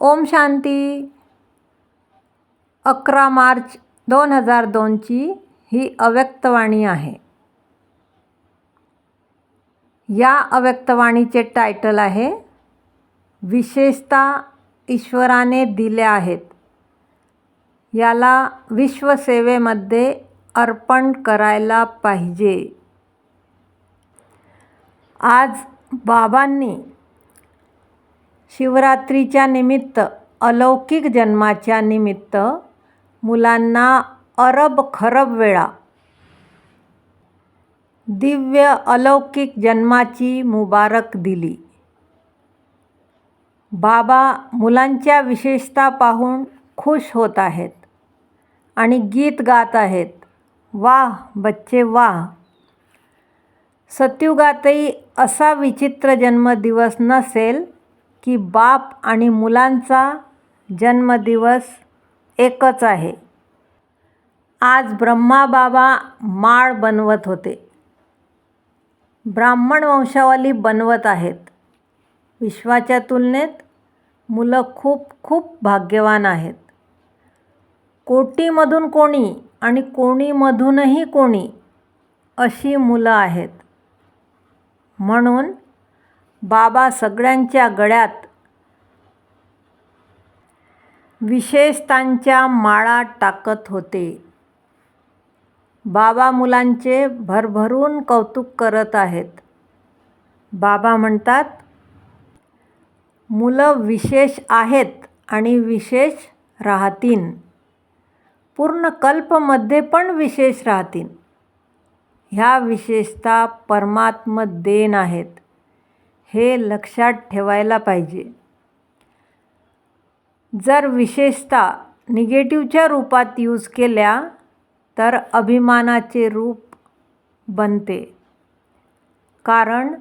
ओम शांती. अकरा मार्च दोन हजार दोनची ही अव्यक्तवाणी आहे. या अव्यक्तवाणीचे टायटल आहे विशेषता ईश्वराने दिल्या आहेत. याला विश्वसेवेमध्ये अर्पण करायला पाहिजे. आज बाबांनी शिवरात्रीच्या निमित्त अलौकिक जन्माच्या निमित्त मुलांना अरब खरब वेळा दिव्य अलौकिक जन्माची मुबारक दिली. बाबा मुलांच्या विशेषता पाहून खुश होत आहेत आणि गीत गात आहेत. वाह बच्चे वाह! सत्युगातही असा विचित्र जन्मदिवस नसेल की बाप आणि मुलांचा जन्मदिवस एकच आहे. आज ब्रह्मा बाबा माळ बनवत होते. ब्राह्मण वंशावली बनवत आहेत. विश्वाच्या तुलनेत मुलं खूप खूप भाग्यवान आहेत. कोटीमधून कोणी आणि कोणीमधूनही कोणी अशी मुलं आहेत. म्हणून बाबा सगळ्यांच्या गळ्यात. विशेषतांच्या माळा टाकत होते. बाबा मुलांचे भरभरून कौतुक करत आहेत. बाबा म्हणतात मुलं विशेष आहेत आणि विशेष राहतीन पूर्ण कल्पमध्ये पण विशेष राहतील. ह्या विशेषता परमात्म देन आहेत. हे लक्षात ठेवायला पाहिजे. जर विशेषता निगेटिव्हच्या रूपात यूज केल्या तर अभिमानाचे रूप बनते. कारण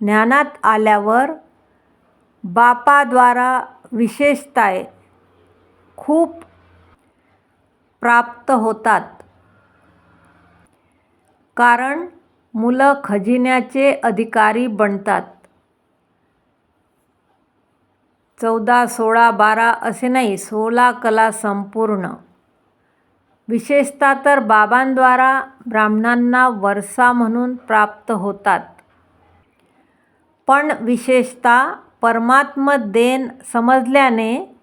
ज्ञानात आल्यावर बापाद्वारा विशेषताय खूप प्राप्त होतात. कारण मुलं खजिन्याचे अधिकारी बनतात. चौदा सोळा बारा असे नाही सोळा कला संपूर्ण. विशेषता तर बाबांद्वारा ब्राह्मणांना वरसा म्हणून प्राप्त होतात. पण विशेषतः परमात्म देन समजल्याने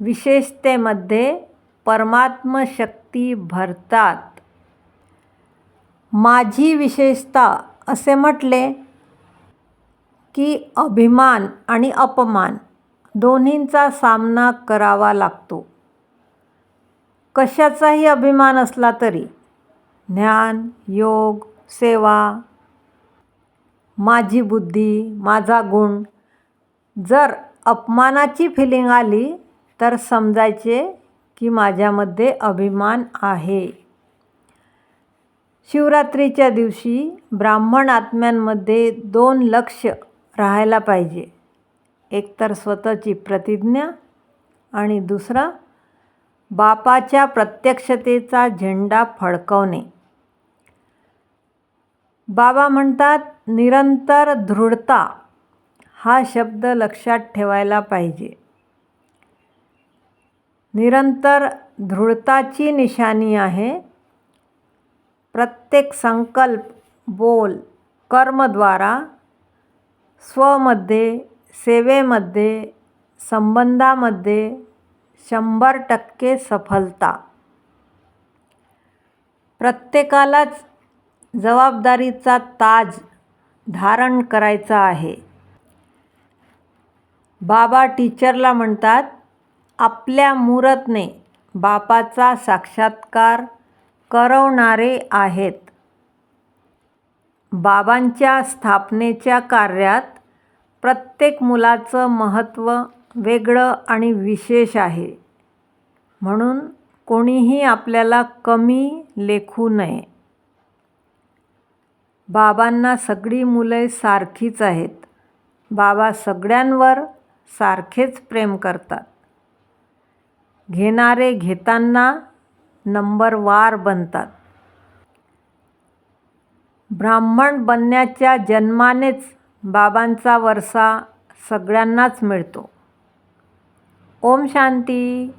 विशेषतेमध्ये परमात्म शक्ती भरतात. माझी विशेषता असे म्हटले की अभिमान आणि अपमान दोन्हींचा सामना करावा लागतो. कशाचाही अभिमान असला तरी ज्ञान योग सेवा माझी बुद्धी माझा गुण जर अपमानाची फिलिंग आली तर समजायचे की माझ्यामध्ये अभिमान आहे. शिवरात्रीच्या दिवशी ब्राह्मण आत्म्यांमध्ये दोन लक्ष राहायला पाहिजे. एकतर स्वतःची प्रतिज्ञा आणि दुसरा बापाच्या प्रत्यक्षतेचा झेंडा फडकवणे. बाबा म्हणतात निरंतर दृढता हा शब्द लक्षात ठेवायला पाहिजे. निरंतर दृढताची निशाणी आहे. प्रत्येक संकल्प बोल कर्मद्वारा स्वमध्ये सेवेमध्ये संबंधामध्ये शंभर टक्के सफलता. प्रत्येकालाच जबाबदारीचा ताज धारण करायचा आहे. बाबा टीचरला म्हणतात आपल्या मुहूर्तने बापाचा साक्षात्कार करवणारे आहेत. बाबांच्या स्थापनेच्या कार्यात प्रत्येक मुलाचं महत्त्व वेगळं आणि विशेष आहे. म्हणून कोणीही आपल्याला कमी लेखू नये. बाबांना सगळी मुले सारखीच आहेत. बाबा सगळ्यांवर सारखेच प्रेम करतात. घेणारे घेताना नंबरवार बनतात. ब्राह्मण बनण्याच्या जन्मानेच बाबांचा वरसा सगळ्यांनाच मिळतो. ओम शांती.